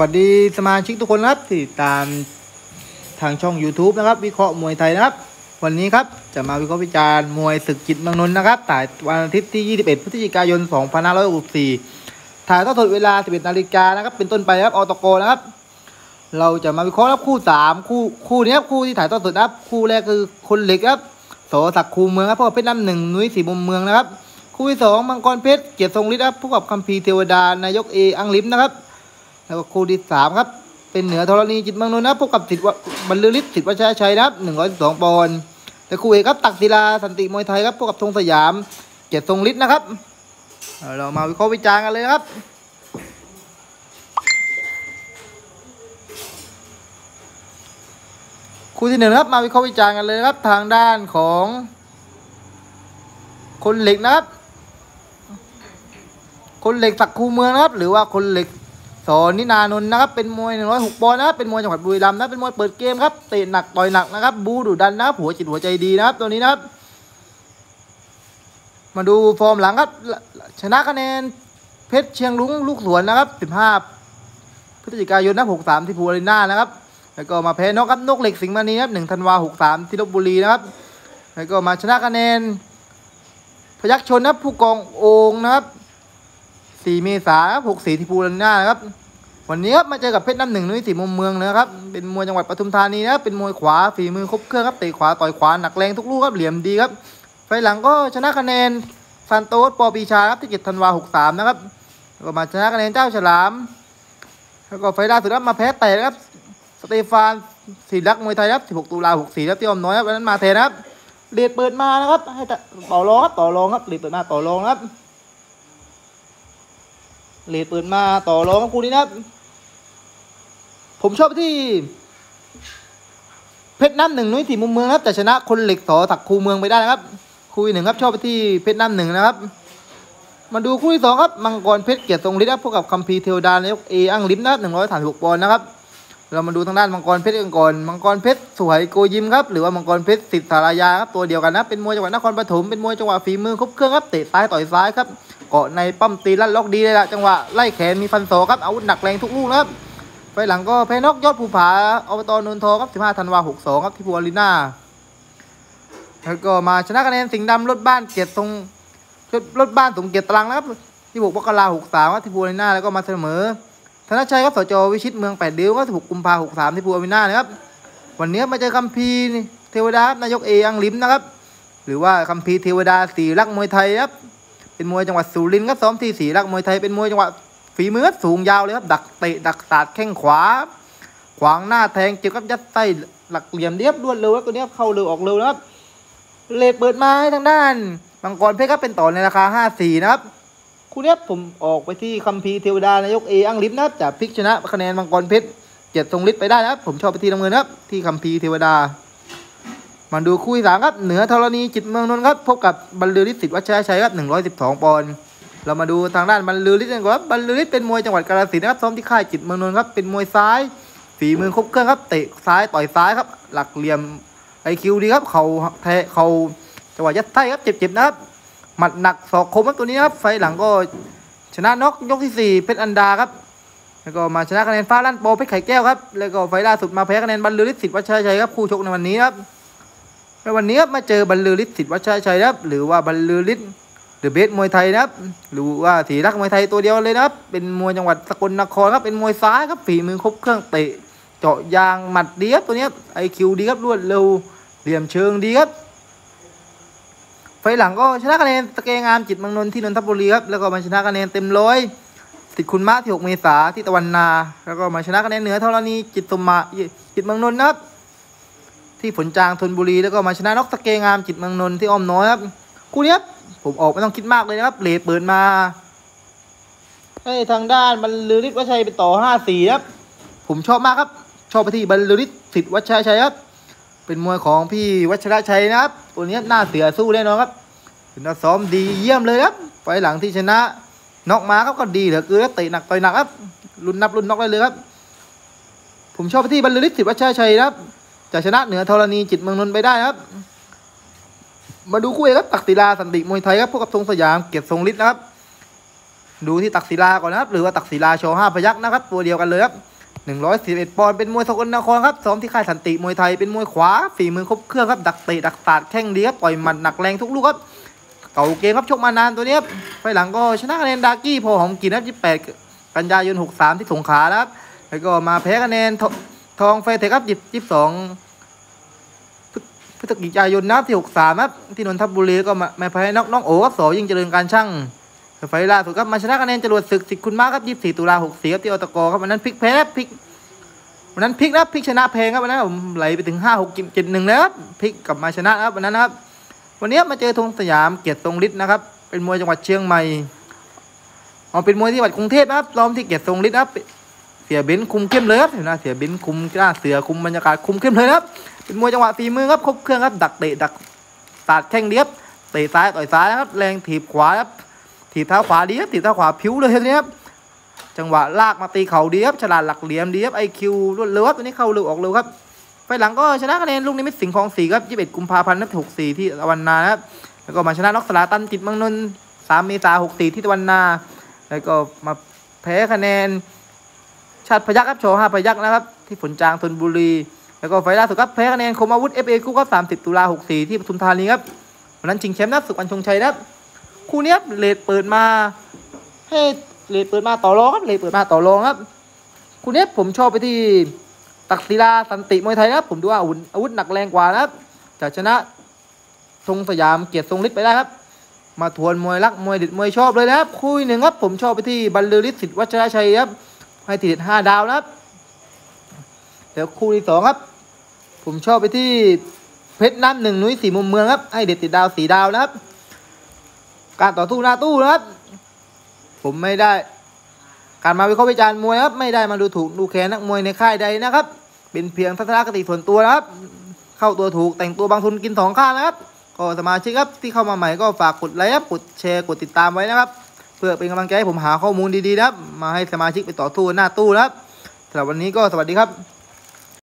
วัสดีสมาชิกทุกคนครับที่ตามทางช่อง YouTube นะครับ วิเคราะห์มวยไทยนะครับ วันนี้ครับจะมาวิเคราะห์วิจารณ์มวยศึกจิตเมืองนนท์นะครับถ่ายวันอาทิตย์ที่ 21 พฤศจิกายน 2564 ถ่ายทอดสดเวลา 11นาฬิกานะครับเป็นต้นไปครับออตโกนะครับ เราจะมาวิเคราะห์ครับคู่ 3 คู่คู่นี้ครับคู่ที่ถ่ายทอดสดนะครับคู่แรกคือคนเหล็กครับโสศักดิ์คูเมืองครับพวกเพชรน้ำหนึ่งนุ้ยสีมุมเมืองนะครับ คู่ที่สองมังกรเพชรเกียรติทรงฤทธิ์ครับพวกกับคัมภีร์เทวดานายกเออังลิมนะครับ แล้วก็คู่ที่สามครับ เป็นเหนือธรณีจิตเมืองนนท์นะพบกับสิทธิ์วบรรลือฤทธิ์สิทธิ์วัชรชัยนะครับหนึ่งร้อยสองปอนด์และคู่เอกครับตักศิลาสันติมวยไทยครับพบกับธงสยามเกียรติทรงฤทธิ์นะครับเอาเรามาวิเคราะห์วิจารณ์กันเลยครับคู่ที่หนึ่งครับมาวิเคราะห์วิจารณ์กันเลยครับ ทางด้านของคนเหล็กนะครับ คนเหล็กสักคูเมืองนะครับ หรือว่าคนเหล็ก สอนนินานนท์นะครับ เป็นมวย106ปอนด์นะครับเป็นมวยจังหวัดบุรีรัมย์นะเป็นมวยเปิดเกมครับเตะหนักต่อยหนักนะครับบูดุดันนะครับหัวจิตหัวใจดีนะครับตัวนี้นะครับ มาดูฟอร์มหลังครับ ชนะคะแนนเพชรเชียงรุ้งลูกสวนนะครับ15พฤศจิกายนนะ63ที่ภูอารีนานะครับ แล้วก็มาแพ้นกครับนกเหล็กสิงห์มานีครับ1ธันวา63ที่ลบบุรีนะครับ แล้วก็มาชนะคะแนนพยักชนนะครับผู้กองโองนะครับ 4 เมษายน64ที่ภูลันนานะครับ วันนี้ครับมาเจอกับเพชรน้ำหนึ่งนุ้ยสีมุมเมืองนะครับ เป็นมวยจังหวัดปทุมธานีนะครับ เป็นมวยขวาฝีมือครบเครื่องครับ เตะขวาต่อยขวาหนักแรงทุกลูกครับเหลี่ยมดีครับ ไฟหลังก็ชนะคะแนนซันโตสปอปีชาครับที่7ธันวา63 นะครับ แล้วก็มาชนะคะแนนเจ้าฉลาม แล้วก็ไฟล่าสุดครับมาแพ้แต่ครับ สเตฟานศิลักษ์มวยไทยครับ16 ตุลา64ครับที่อมน้อยครับวันนั้นมาแทนะครับเลียดเปิดมานะครับ ให้ต่อรองครับต่อรองครับเลียดเปิดมาต่อรองครับ เลดเปิดมาต่อรองกับคู่นี้นะครับ ผมชอบที่ เพชรน้ำหนึ่งนุ้ยสีมุมเมืองครับ แต่ชนะคนเหล็กต่อถักคูเมืองไปได้นะครับคู่หนึ่งครับ ชอบไปที่เพชรน้ำหนึ่งนะครับ มาดูคู่ที่สองครับมังกรเพชรเกียรติทรงฤทธิ์ครับพบกับคัมภีร์เทวดานายกเออังลิมนะครับหนึ่งร้อยสามสิบหกปอนด์นะครับเรามาดูทางด้านมังกรเพชรกันก่อน มังกรเพชรสวยโกยิมครับหรือว่ามังกรเพชรสิทธารายาครับตัวเดียวกันนะเป็นมวยจังหวัดนครปฐมเป็นมวยจังหวะฝีมือครบเครื่องครับเตะซ้ายต่อยซ้ายครับ เกาะในปั้มตีลั่นล็อกดีเลยละจังหวะไล่แขนมีฟันโซครับอาวุธหนักแรงทุกลูกนะครับไปหลังก็แพนกยอดภูผาอบตนนทองครับ15ธันวา62ครับที่พัวลีน่าแล้วก็มาชนะคะแนนสิงห์ดำรถบ้านเกียรติทรงรถบ้านสมเกียรติตรังนะครับที่6มกรา63ครับที่พัวลีน่าแล้วก็มาเสมอธนชัยครับสจวิชิตเมืองแปดเดียวก็16กุมภา63ที่พัวลีน่านะครับวันนี้มาเจอคัมพีเทวดานายกเออังลิมนะครับหรือว่าคัมพีเทวดาสีรักมวยไทยครับ เป็นมวยจังหวัดสุรินทร์ครับซ้อมที่สีรักมวยไทยเป็นมวยจังหวัดฝีมือสูงยาวเลยครับดักเตะดักสาดแข้งขวา ขวางหน้าแทงเจ็บกับยัดไส้หลักเหลี่ยมเรียบรวดเร็วแล้วตัวนี้เข้าเร็วออกเร็วนะครับเลดเปิดมาให้ทางด้านมังกรเพชรครับเป็นต่อในราคาห้าสี่นะครับคู่นี้ผมออกไปที่คัมพีเทวดานายกเออังลิฟนะครับจากพลิกชนะคะแนนมังกรเพชรเจ็ดทรงฤทธิ์ไปได้นะครับผมชอบไปที่น้ำเงินครับที่คัมพีเทวดา มาดูคู่ที่สามครับ เหนือธรณีจิตเมืองนนท์ครับ พบกับบรรลือฤทธิ์สิทธิ์วัชรชัยครับหนึ่งร้อยสิบสองปอนด์เรามาดูทางด้านบรรลือฤทธิ์กันก่อนครับบรรลือฤทธิ์เป็นมวยจังหวัดกาฬสินธุ์นะครับซ้อมที่ค่ายจิตเมืองนนท์ครับเป็นมวยซ้ายฝีมือครบเครื่องครับเตะซ้ายต่อยซ้ายครับ หลักเหลี่ยมไอคิวดีครับเขาแทะเขาจังหวะยัดไส้ครับเจ็บๆนะครับหมัดหนักศอกคมครับตัวนี้ครับไฟหลังก็ชนะน็อกยกที่สี่เพชรอันดาครับแล้วก็มาชนะคะแนนฟ้าลั่นโปเพชรไข่แก้วครับแล้วก็ไฟล่าสุดมาแพ้คะแนนบรรลือฤทธิ์สิทธิ์วัชรชัยครับคู่ชกในวันนี้ครับ ในวันนี้มาเจอบรรลือฤทธิ์สิทธิ์วัชชัยนะครับหรือว่าบรรลือฤทธิ์เดอเบสมวยไทยนะครับหรือว่าสีรักมวยไทยตัวเดียวเลยนะครับ เป็นมวยจังหวัดสกลนครครับเป็นมวยซ้ายครับฝีมือครบเครื่องเตะเจาะยางหมัดดีครับตัวนี้ไอคิวดีครับรวดเร็วเหลี่ยมเชิงดีครับไฟหลังก็ชนะคะแนนตะเกงามจิตมังนนที่นนทบุรีครับแล้วก็มาชนะคะแนนเต็มร้อยติดคุณมะที่ 6 เมษาที่ตะวันนา แล้วก็มาชนะคะแนนเหนือธรณีจิตสมมาจิตมังนนนะครับ ที่ผลจางธนบุรีแล้วก็มาชนะนกตะเกงามจิตเมืองนนท์ที่อ้อมน้อยครับคู่นี้ผมออกไม่ต้องคิดมากเลยนะครับเลดเปิดมาให้ทางด้านบรรลือฤทธิ์วัชชัยไปต่อห้าสี่ครับ ผมชอบมากครับ ชอบไปที่บรรลือฤทธิ์สิทธิ์วัชชัยครับ เป็นมวยของพี่วัชระชัยนะครับ ตัวนี้หน้าเสือสู้แน่นอนครับถือว่าซ้อมดีเยี่ยมเลยครับไฟหลังที่ชนะนอกมาครับก็ดีเหลือเกินเตะหนักต่อยหนักครับรุนนับรุ่นนอกได้เลยครับ ผมชอบไปที่บรรลือฤทธิ์สิทธิ์วัชชัยครับ จะชนะเหนือธรณีจิตเมืองนนท์ไปได้ครับ มาดูคู่เอกครับตักศิลาสันติมวยไทยครับพบกับธงสยามเกียรติทรงฤทธิ์นะครับ ดูที่ตักศิลาก่อนนะครับ หรือว่าตักศิลาโชว์ห้าพยักนะครับ ตัวเดียวกันเลยครับหนึ่งร้อยสิบเอ็ดปอนด์เป็นมวยสกลนครครับซ้อมที่ค่ายสันติมวยไทยเป็นมวยขวาฝีมือครบเครื่องครับดักเตะดักสาดแข้งดีครับต่อยหมัดหนักแรงทุกลูกครับเก่าเกมครับชกมานานตัวนี้ครับไฟหลังก็ชนะคะแนนดากี้พอหอมกินครับยี่แปดกันยายนหกสามที่สงขลาครับแล้วก็มาแพ้คะแนน ทองไฟเทคครับยี่สิบสองพฤศจิกายนนะที่63ครับ ที่นนทบุรีก็มามาแพ้น้องน้องโอ๋ครับสอยิ่งเจริญการช่างไฟล่าสุดครับมาชนะคะแนนจรวดศึกสิทธิ์คุณมากครับ24ตุลา64ครับที่อตกครับวันนั้นพลิกแพ้พลิกวันนั้นพลิกนะพลิกชนะเพลงครับวันนั้นผมไหลไปถึง5 6 7 1แล้วครับพลิกกลับมาชนะครับวันนั้นนะครับ วันนี้มาเจอธงสยามเกียรติทรงฤทธิ์นะครับ เป็นมวยจังหวัดเชียงใหม่อ๋อเป็นมวยที่จังหวัดกรุงเทพนะครับซ้อมที่เกียรติทรงฤทธิ์นะครับ เสียเบนคุมเข้มเลยครับเห็นไหมเสียเบนคุมหน้าเสือคุมบรรยากาศคุมเข้มเลยครับเป็นมวยจังหวะฝีมือครับครบเครื่องครับดักเตะดักสาดแข้งเดียบเตะซ้ายต่อยซ้ายครับแรงถีบขวาครับถีบเท้าขวาดีครับถีบเท้าขวาผิวเลยทีนี้ครับจังหวะลากมาตีเข่าดีครับฉลาดหลักเหลี่ยมดีครับไอคิวรวดเร็วครับตัวนี้เข้าเร็วออกเร็วครับไฟหลังก็ชนะคะแนนลูกนิมิตสิงห์คองสีครับ 21 กุมภาพันธ์นัด64ที่ตะวันนาครับแล้วก็มาชนะน็อกสลาตันจิตมังนนท์3เมษายน64 ที่ตะวันนา แล้วก็มาแพ้คะแนน ชาติพยักครับโชว์ห้าพยักนะครับ ที่ฝนจางธนบุรี แล้วก็ไฟล่าสุดครับแพ้คะแนนคมอาวุธ FA คู่ครับ30ตุลา64ที่ปทุมธานีครับวันนั้นชิงแชมป์นัดสุกวันชงชัยนะครับคู่นี้เลดเปิดมาให้เลดเปิดมาต่อรองครับเลดเปิดมาต่อรองครับคู่นี้ผมชอบไปที่ตักศิลาสันติมวยไทยนะครับผมดูว่าอาวุธอาวุธหนักแรงกว่านะครับจะชนะธงสยามเกียรติทรงฤทธิ์ไปได้ครับ มาทวนมวยรักมวยเด็ดมวยชอบเลยนะครับ คู่หนึ่งครับผมชอบไปที่บรรลือฤทธิ์สิทธิ์วัชรชัยครับ ให้ทีเด็ดห้าดาวนะครับเดี๋ยวคู่ที่สองครับ ผมชอบไปที่เพชรน้ำหนึ่งนุ้ยสีมุมเมืองครับ ให้เด็ดติดดาวสีดาวนะครับ การต่อสู้หน้าตู้นะครับ ผมไม่ได้ การมาวิเคราะห์วิจารณ์มวยครับ ไม่ได้มาดูถูกดูแคลนนักมวยในค่ายใดนะครับ เป็นเพียงทัศนคติส่วนตัวนะครับ เข้าตัวถูกแต่งตัวบางทุนกินสองข้างนะครับ ก็สมาชิกครับที่เข้ามาใหม่ก็ฝากกดไลค์ครับกดแชร์กดติดตามไว้นะครับ เพื่อเป็นกำลังใจให้ผมหาข้อมูลดีๆนะครับ มาให้สมาชิกไปต่อสู้หน้าตู้นะครับสำหรับวันนี้ก็สวัสดีครับ